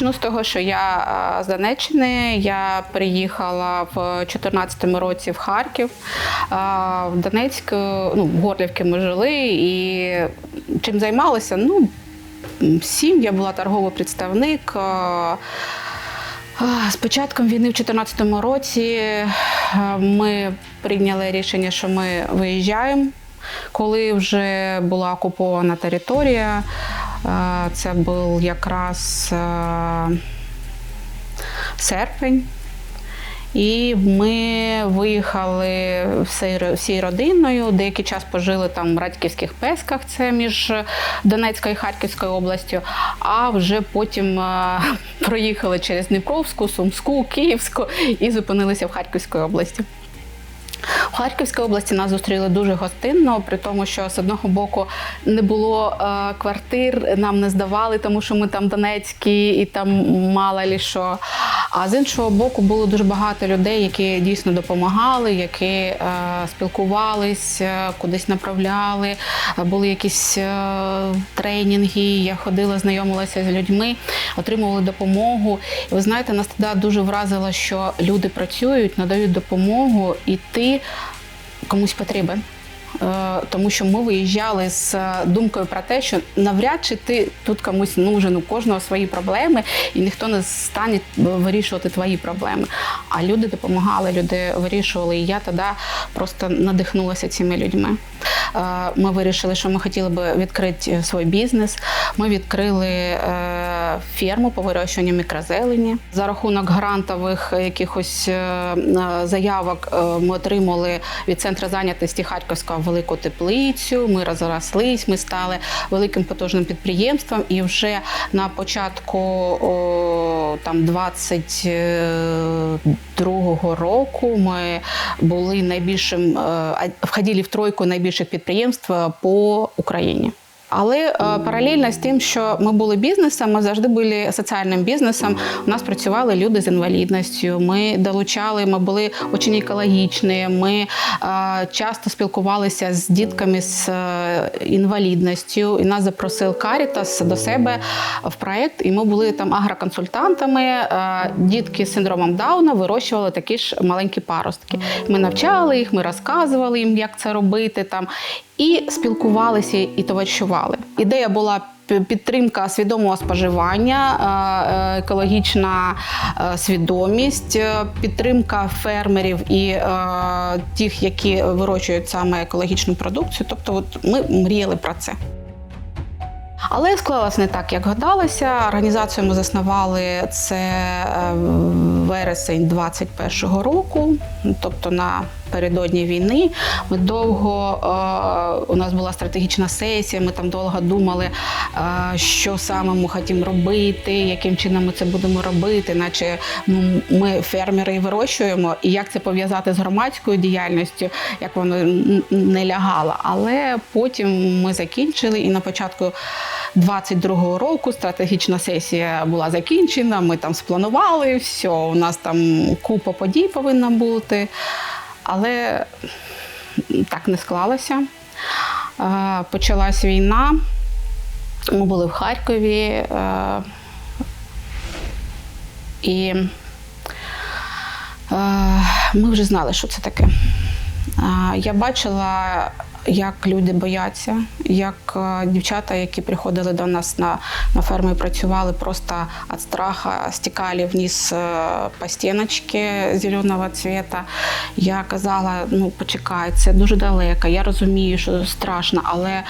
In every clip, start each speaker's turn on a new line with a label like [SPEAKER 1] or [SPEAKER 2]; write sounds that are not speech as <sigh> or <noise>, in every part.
[SPEAKER 1] Почну з того, що я з Донеччини. Я приїхала в 2014 році в Харків. В Донецьк, ну, в Горлівці ми жили і чим займалися? Ну, сім, я була торговий представник. З початком війни в 2014 році ми прийняли рішення, що ми виїжджаємо. Коли вже була окупована територія, це був якраз серпень. І ми виїхали всією родиною. Деякий час пожили там в Радьківських Песках, це між Донецькою і Харківською областю. А вже потім е, проїхали через Дніпровську, Сумську, Київську і зупинилися в Харківській області. В Харківській області нас зустріли дуже гостинно, при тому, що з одного боку не було е, квартир, нам не здавали, тому що ми там Донецькі і там мало лі що. А з іншого боку, було дуже багато людей, які дійсно допомагали, які е, спілкувались, е, кудись направляли. Були якісь е, тренінги. Я ходила, знайомилася з людьми, отримували допомогу. І ви знаєте, нас тоді дуже вразило, що люди працюють, надають допомогу, і ти комусь потрібен. Е, Тому що ми виїжджали з е, думкою про те, що навряд чи ти тут комусь нужен, у кожного свої проблеми, і ніхто не стане вирішувати твої проблеми. А люди допомагали, люди вирішували. І я тоді просто надихнулася цими людьми. Е, Ми вирішили, що ми хотіли би відкрити свій бізнес. Ми відкрили ферму по вирощуванню мікрозелені. За рахунок грантових якихось заявок ми отримали від центру зайнятості Харківського велику теплицю. Ми розрослись, ми стали великим потужним підприємством. І вже на початку о, там 22-го року ми були найбільшим, е, входили в тройку найбільших підприємств е, по Україні. Але е, паралельно з тим, що ми були бізнесом, ми завжди були соціальним бізнесом. У нас працювали люди з інвалідністю. Ми долучали, ми були дуже екологічні. Ми е, часто спілкувалися з дітками з е, інвалідністю. І нас запросив Карітас до себе в проект. І ми були там агроконсультантами. Дітки з синдромом Дауна вирощували такі ж маленькі паростки. Ми навчали їх, ми розказували їм, як це робити там і спілкувалися і товаришували. Ідея була підтримка свідомого споживання, е, е, екологічна е, свідомість, підтримка фермерів і тих, які вирощують саме екологічну продукцію. Тобто, от ми мріяли про це. Але склалось не так, як гадалося. Організацію ми заснували це вересень 21-го року, тобто на передодні війни. Ми довго е, у нас була стратегічна сесія. Ми там довго думали, е, що саме ми хочемо робити, яким чином ми це будемо робити, наче ну, ми фермери вирощуємо, і як це пов'язати з громадською діяльністю, як воно не лягало. Але потім ми закінчили, і на початку 22-го року стратегічна сесія була закінчена. Ми там спланували все. У нас там купа подій повинна бути, але так не склалося. Е, Почалась війна. Ми були в Харкові. е, І е, ми вже знали, що це таке. Я бачила, як люди бояться, як е, дівчата, які приходили до нас на, на ферму працювали, просто від страха стікали вниз е, по стіночці зеленого цвіта. Я казала: ну почекай, це дуже далеко. Я розумію, що страшно, але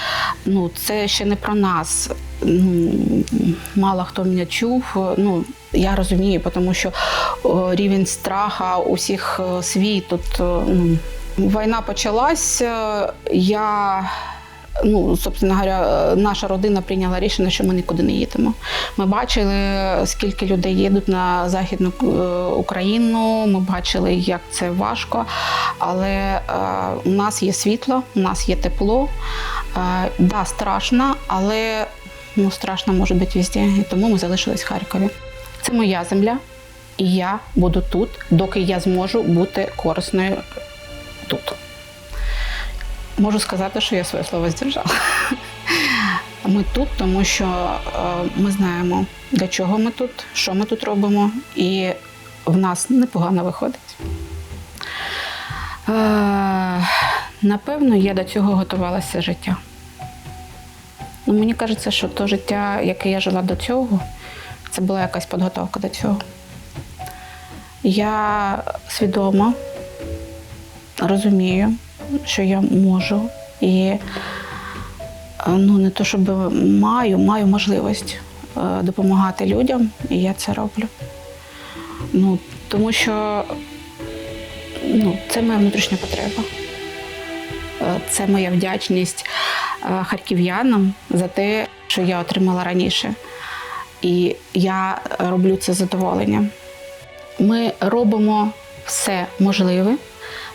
[SPEAKER 1] ну це ще не про нас. Ну, мало хто мене чув. Ну, я розумію, тому що рівень страха у всіх е, свій тут. Ну, війна почалась. е, Я ну, собственно говоря, е, наша родина прийняла рішення, що ми нікуди не їдемо. Ми бачили, скільки людей їдуть на Західну е, Україну. Ми бачили, як це важко. Але у нас є світло, у нас є тепло. Да, страшно, але ну, страшно може бути везде. І тому ми залишились в Харкові. Це моя земля, і я буду тут, доки я зможу бути корисною тут. Можу сказати, що я своє слово здержала. ми тут, тому що е, ми знаємо, для чого ми тут, що ми тут робимо, і в нас непогано виходить. Е, напевно, я до цього готувалася життя. Ну, мені кажеться, що то життя, яке я жила до цього, це була якась підготовка до цього. Я свідомо розумію, що я можу і е, ну, не то, щоб маю, маю можливість е, допомагати людям, і я це роблю. Ну, тому що ну, це моя внутрішня потреба. Е, Це моя вдячність харків'янам за те, що я отримала раніше. І я роблю це задоволенням. Ми робимо все можливе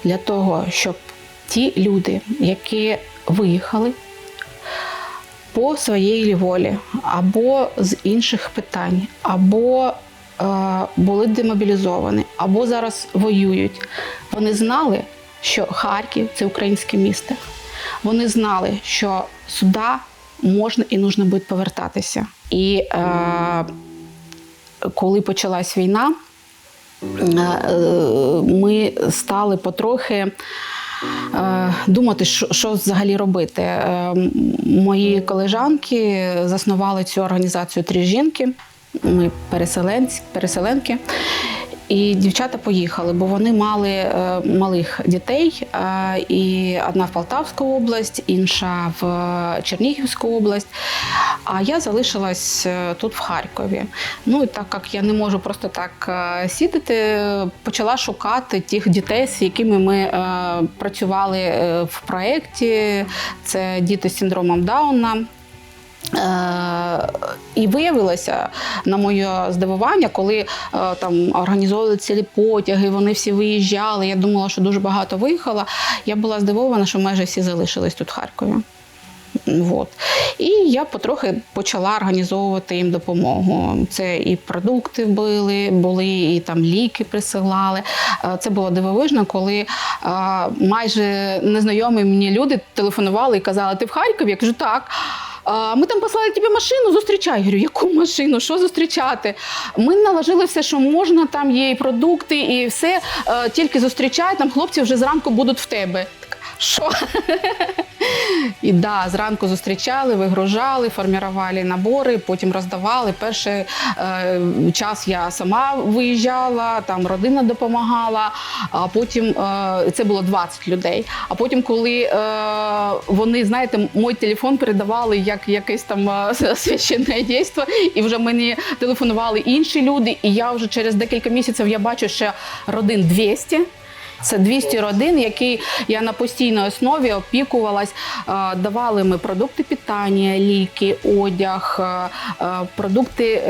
[SPEAKER 1] для того, щоб ті люди, які виїхали по своїй волі, або з інших питань, або е, були демобілізовані, або зараз воюють, вони знали, що Харків це українське місто. Вони знали, що сюди можна і нужно буде повертатися. І е, коли почалась війна, ми стали потрохи е, думати, що, що взагалі робити. Е, Мої колежанки заснували цю організацію Три жінки. Ми переселенці, переселенки. І дівчата поїхали, бо вони мали е, малих дітей. е, і одна в Полтавську область, інша в Чернігівську область. А я залишилась е, тут, в Харкові. Ну і так як я не можу просто так е, сидіти, почала шукати тих дітей, з якими ми е, працювали е, в проєкті. Це діти з синдромом Дауна. Е, І виявилося на моє здивування, коли е, там організовували цілі потяги, вони всі виїжджали. Я думала, що дуже багато виїхало. Я була здивована, що майже всі залишились тут в Харкові. Вот. І я потрохи почала організовувати їм допомогу. Це і продукти були, були, і там ліки присилали. Е, Це було дивовижно, коли майже незнайомі мені люди телефонували і казали: Ти в Харкові? Я кажу, так. «А, Ми там послали тобі машину, зустрічай. Я говорю, яку машину? Що зустрічати? Ми наложили все, що можна, там є і продукти, і все. Е, Тільки зустрічай, там хлопці вже зранку будуть в тебе. Що? І да, зранку зустрічали, вигружали, формували набори, потім роздавали. Перший е, час я сама виїжджала, там родина допомагала, а потім е, це було 20 людей. А потім, коли е, вони, знаєте, мій телефон передавали як якесь там е, священне дійство, і вже мені телефонували інші люди, і я вже через декілька місяців я бачу, що родин 200. Це 200 родин, які я на постійній основі опікувалась. Е, Давали ми продукти питання, ліки, одяг, е, е, продукти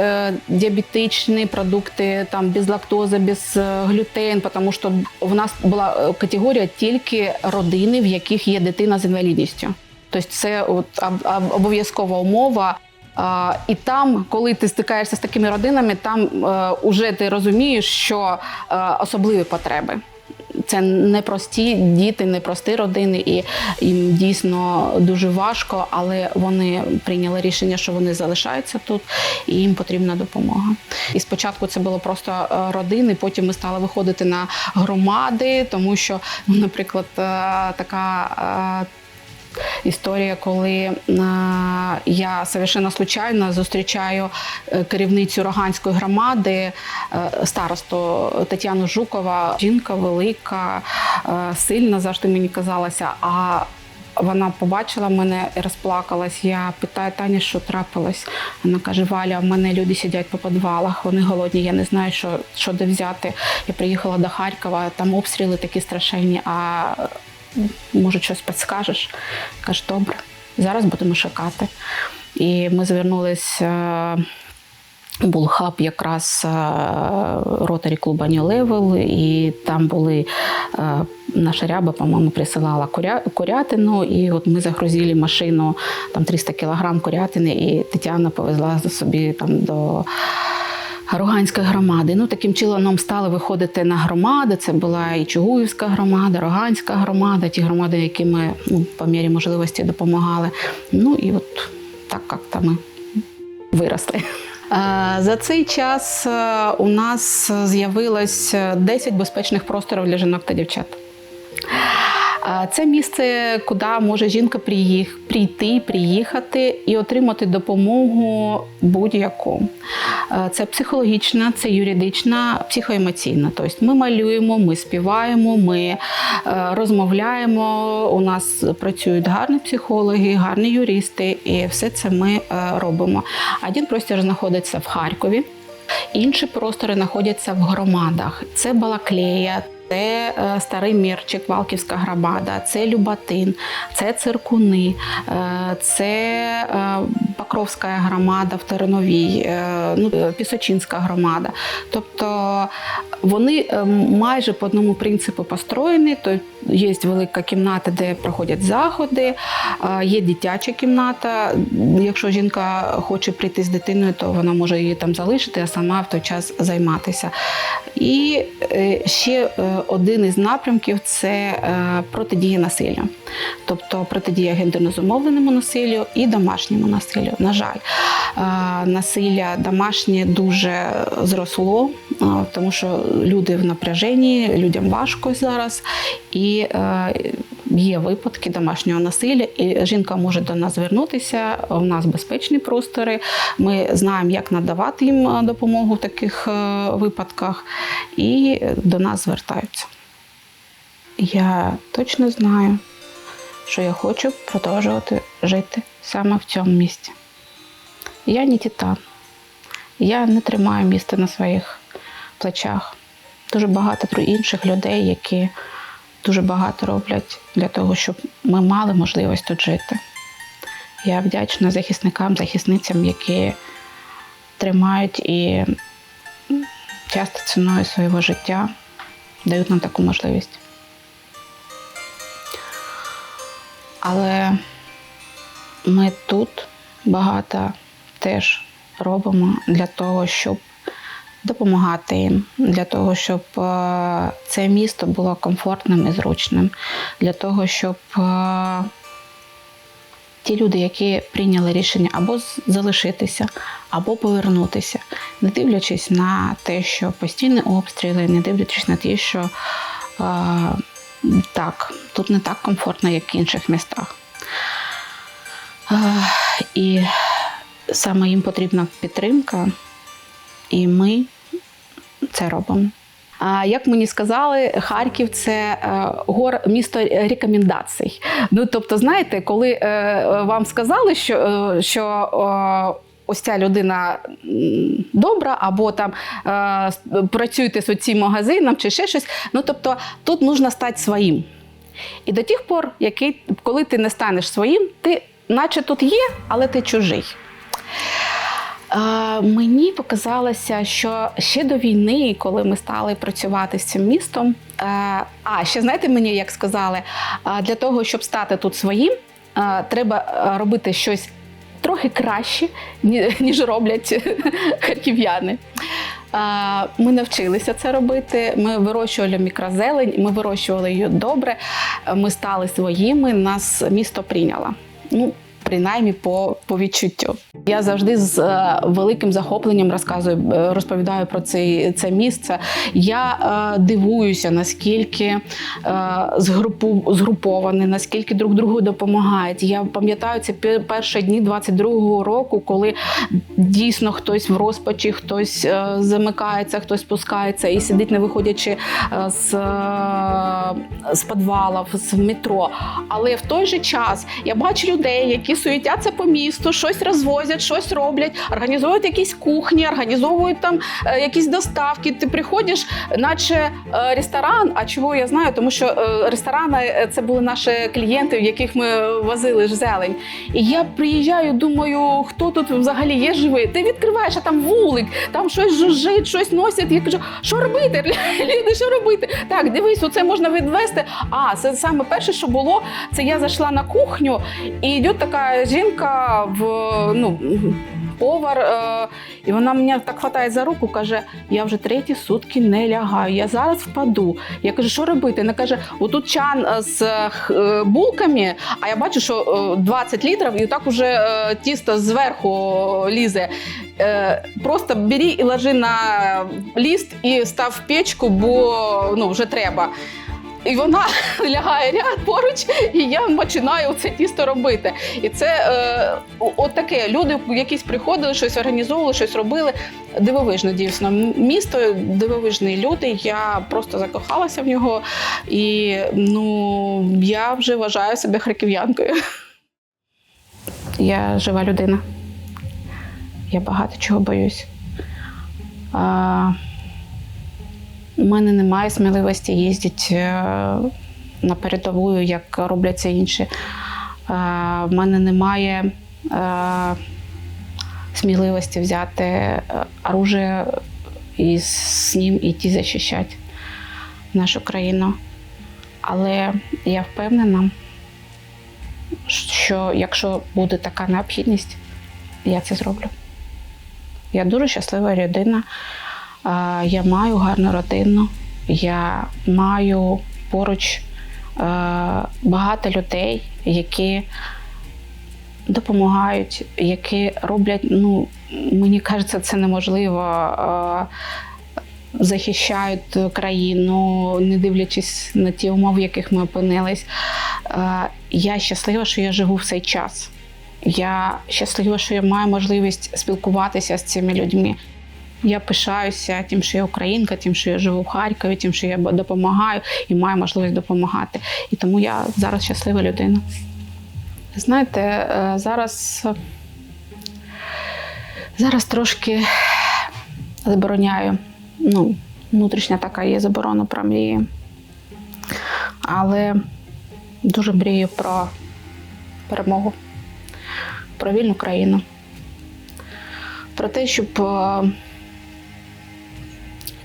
[SPEAKER 1] діабетичні, продукти там без лактози, без глютен, тому що в нас була категорія тільки родини, в яких є дитина з інвалідністю. Тобто це от об- об- обов'язкова умова. А, і там, коли ти стикаєшся з такими родинами, там е, уже ти розумієш, що е, особливі потреби. Це непрості діти, непрості родини, і їм дійсно дуже важко, але вони прийняли рішення, що вони залишаються тут, і їм потрібна допомога. І спочатку це було просто е, родини, потім ми стали виходити на громади, тому що, ну, наприклад, е, така. Історія, коли е, я совершенно случайно зустрічаю е, керівницю Роганської громади, е, старосту Тетяну Жукова. Жінка велика, сильна завжди мені казалася. А вона побачила мене і розплакалась. Я питаю Тані, що трапилось. Вона каже: Валя, в мене люди сидять по підвалах, вони голодні, я не знаю, що, що де взяти. Я приїхала до Харкова, там обстріли такі страшенні. А може, щось підскажеш? Каже, добре, зараз будемо шукати. І ми звернулися. Був хаб якраз е, ротарі клуба New Level, і там були е, наша ряба, по-моєму, присилала куря, курятину, і от ми загрузили машину там 300 кілограм курятини, і Тетяна повезла за собі там до Роганської громади. Ну, таким чином стали виходити на громади. Це була і Чугуївська громада, Роганська громада, ті громади, які ми ну, по мірі можливості допомагали. Ну і от так як-то ми виросли. За цей час е, у нас з'явилось 10 безпечних просторів для жінок та дівчат. Це місце, куди може жінка прийти, приїхати і отримати допомогу будь-яку. Це психологічна, це юридична, психоемоційна. Тобто ми малюємо, ми співаємо, ми е, розмовляємо. У нас працюють гарні психологи, гарні юристи, і все це ми е, робимо. Один простір знаходиться в Харкові. Інші простори знаходяться в громадах. Це Балаклея, це е, Старий Мірчик, Валківська громада, це Любатин, це Циркуни, е, це е, Покровська громада в Терновій, ну, Пісочинська громада. Тобто вони майже по одному принципу построєні. То є велика кімната, де проходять заходи, є дитяча кімната. Якщо жінка хоче прийти з дитиною, то вона може її там залишити, а сама в той час займатися. І е, ще е, один із напрямків це е, протидія насиллю, тобто протидія гендерно зумовленому насиллю і домашньому насиллю. На жаль, насилля домашнє дуже зросло, тому що люди в напряженні, людям важко зараз. І є випадки домашнього насилля, і жінка може до нас звернутися. У нас безпечні простори. Ми знаємо, як надавати їм допомогу в таких випадках, і до нас звертаються. Я точно знаю, що я хочу продовжувати жити саме в цьому місці. Я не титан. Я не тримаю місце на своїх плечах. Дуже багато інших людей, які дуже багато роблять для того, щоб ми мали можливість тут жити. Я вдячна захисникам, захисницям, які тримають і часто ціною свого життя дають нам таку можливість. Але ми тут багато теж робимо для того, щоб допомагати їм, для того, щоб е, це місто було комфортним і зручним, для того, щоб е, ті люди, які прийняли рішення або залишитися, або повернутися, не дивлячись на те, що постійні обстріли, не дивлячись на те, що е, так, тут не так комфортно, як в інших містах. Е, І саме їм потрібна підтримка, і ми це робимо. А як мені сказали, Харків це е, гор місто рекомендацій. Ну тобто, знаєте, коли е, вам сказали, що, е, що ось ця людина добра, або там працюєте з цим магазином чи ще щось. Ну тобто, тут потрібно стати своїм. І до тих пор, який, коли ти не станеш своїм, ти наче тут є, але ти чужий. Мені показалося, що ще до війни, коли ми стали працювати з цим містом, е, а ще знаєте мені, як сказали, для того, щоб стати тут своїм, е, треба е, робити щось трохи краще, ні- <laughs> ніж роблять <laughs> харків'яни. Ми навчилися це робити. Ми вирощували мікрозелень, ми вирощували її добре. Ми стали своїми, нас місто прийняло. Ну, принаймні по, по відчуттю. Я завжди з е, великим захопленням розказую, е, розповідаю про цей, це місце. Я е, дивуюся, наскільки е, згрупу, згруповані, наскільки друг другу допомагають. Я пам'ятаю ці перші дні 22-го року, коли дійсно хтось в розпачі, хтось е, замикається, хтось спускається і сидить, не виходячи е, з, е, з підвалів, з метро. Але в той же час я бачу людей, які суетяться по місту, щось розвозять, щось роблять, організовують якісь кухні, організовують там е, якісь доставки. Ти приходиш, наче е, ресторан. А чого я знаю? Тому що е, ресторани це були наші клієнти, в яких ми возили ж зелень. І я приїжджаю, думаю, хто тут взагалі є живий? Ти відкриваєш, а там вулик, там щось жужжить, щось носять. Я кажу, що робити? <laughs> Люди, що робити? Так, дивись, оце можна відвести. А, це саме перше, що було, це я зайшла на кухню, і йде така жінка в ну. повар. Е, і вона мене так хватає за руку, каже: я вже треті сутки не лягаю, я зараз впаду. Я кажу, що робити? Вона каже: отут чан е, з е, булками, а я бачу, що е, 20 літрів, і так уже е, тісто зверху лізе. Е, Просто бери і ложи на ліст і став в печку, бо ну, вже треба. І вона <laughs> лягає ряд поруч, і я починаю це тісто робити. І це е, от таке. Люди якісь приходили, щось організовували, щось робили. Дивовижно, дійсно. Місто дивовижні люди. Я просто закохалася в нього, і ну я вже вважаю себе харків'янкою. Я жива людина. Я багато чого боюсь. У мене немає сміливості їздити е, на передову, як роблять це інші. Е, В мене немає е, сміливості взяти е, оружие і з ним іти захищати нашу країну. Але я впевнена, що якщо буде така необхідність, я це зроблю. Я дуже щаслива людина. Я маю гарну родину, я маю поруч е, багато людей, які допомагають, які роблять, ну, мені кажеться, це неможливо. е, Захищають країну, не дивлячись на ті умови, в яких ми опинились. Е, Я щаслива, що я живу в цей час. Я щаслива, що я маю можливість спілкуватися з цими людьми. Я пишаюся тим, що я українка, тим, що я живу в Харкові, тим, що я допомагаю і маю можливість допомагати. І тому я зараз щаслива людина. Знаєте, е, зараз, зараз трошки забороняю. Ну, внутрішня така є заборона про мрії. Але дуже мрію про перемогу, про вільну країну, про те, щоб е,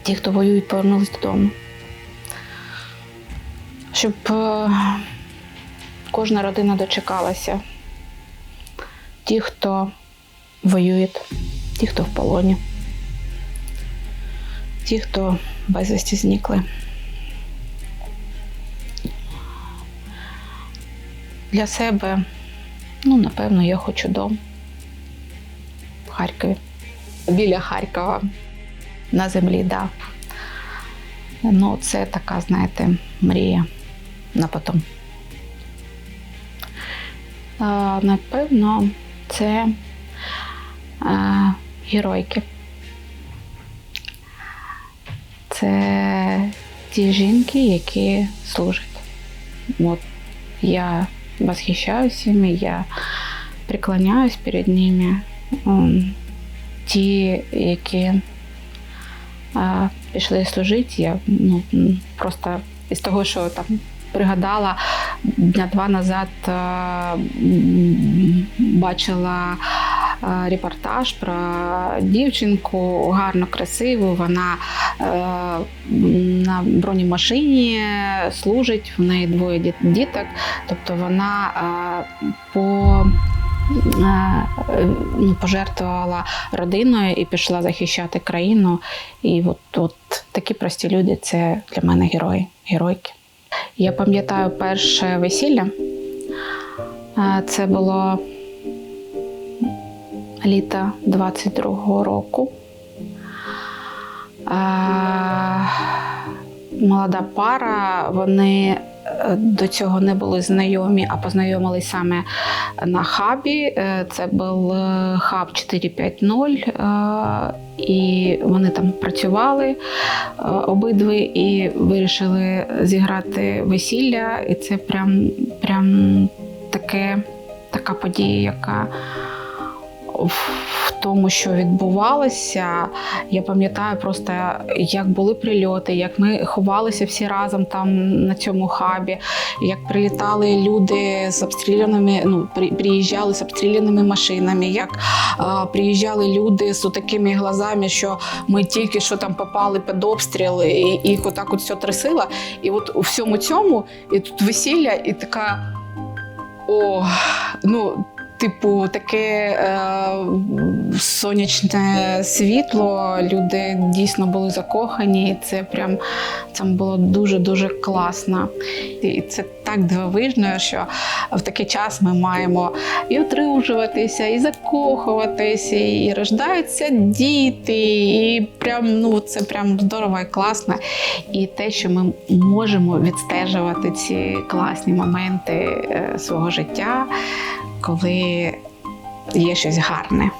[SPEAKER 1] ті, хто воюють, повернулись додому. Щоб е, кожна родина дочекалася. Ті, хто воює, ті, хто в полоні, ті, хто безвісті зникли. Для себе, ну, напевно, я хочу дом в Харкові. Біля Харкова на землі, да. Ну, це така, знаєте, мрія на потом. А, напевно, це а, геройки. Це ті жінки, які служать. От я восхищаюсь ими, я преклоняюсь перед ними. Ті, які а, пішли служити, я ну, просто із того, що там пригадала дня два назад, а, бачила репортаж про дівчинку гарно красиву. Вона е, на бронемашині служить, в неї двоє діт- діток, тобто вона е, по ну, пожертвувала родиною і пішла захищати країну. І от, от такі прості люди це для мене герої, геройки. Я пам'ятаю перше весілля. Е, Це було літа 22-го року. Е, Молода пара, вони е, до цього не були знайомі, а познайомились саме на хабі. Е, Це був е, хаб 450, е, і вони там працювали обидві і вирішили зіграти весілля. І це прям, прям таке, така подія, яка в тому, що відбувалося, я пам'ятаю просто, як були прильоти, як ми ховалися всі разом там на цьому хабі, як прилітали люди з обстріляними, ну приїжджали з обстріляними машинами, як а, приїжджали люди з такими глазами, що ми тільки що там попали під обстріл, і їх отак от все трясило. І от у всьому цьому, і тут весілля, і така. О, ну типу, таке е, сонячне світло. Люди дійсно були закохані, і це прям це було дуже дуже класно. І це так дивовижно, що в такий час ми маємо і одружуватися, і закохуватися, і рождаються діти. І прям ну це прям здорово і класно. І те, що ми можемо відстежувати ці класні моменти е, свого життя, коли є щось гарне.